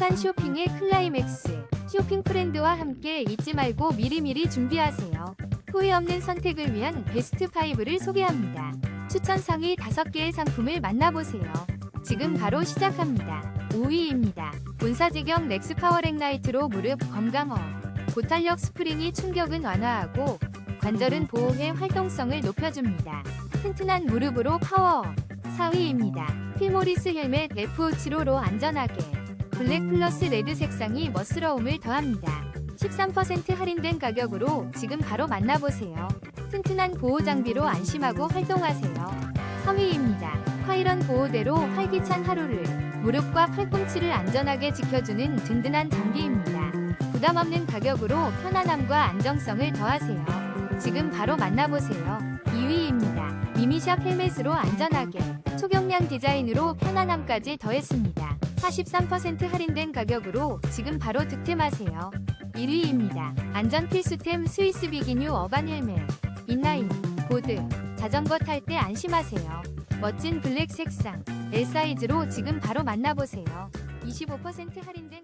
행복한 쇼핑의 클라이맥스. 쇼핑 프렌드와 함께 잊지 말고 미리미리 준비하세요. 후회 없는 선택을 위한 베스트 5를 소개합니다. 추천 상위 5개의 상품을 만나보세요. 지금 바로 시작합니다. 5위입니다. 본사지경 렉스 파워렉 나이트로 무릎 건강업. 고탄력 스프링이 충격은 완화하고 관절은 보호해 활동성을 높여줍니다. 튼튼한 무릎으로 파워. 4위입니다. 필모리스 헬멧 F575로 안전하게. 블랙 플러스 레드 색상이 멋스러움을 더합니다. 13% 할인된 가격으로 지금 바로 만나보세요. 튼튼한 보호 장비로 안심하고 활동하세요. 3위입니다. 화이런 보호대로 활기찬 하루를 무릎과 팔꿈치를 안전하게 지켜주는 든든한 장비입니다. 부담 없는 가격으로 편안함과 안정성을 더하세요. 지금 바로 만나보세요. 2위입니다. 미미샵 헬멧으로 안전하게 초경량 디자인으로 편안함까지 더했습니다. 43% 할인된 가격으로 지금 바로 득템하세요. 1위입니다. 안전 필수템 스위스 비기뉴 어반 헬멧 인라인, 보드, 자전거 탈 때 안심하세요. 멋진 블랙 색상, L 사이즈로 지금 바로 만나보세요. 25% 할인된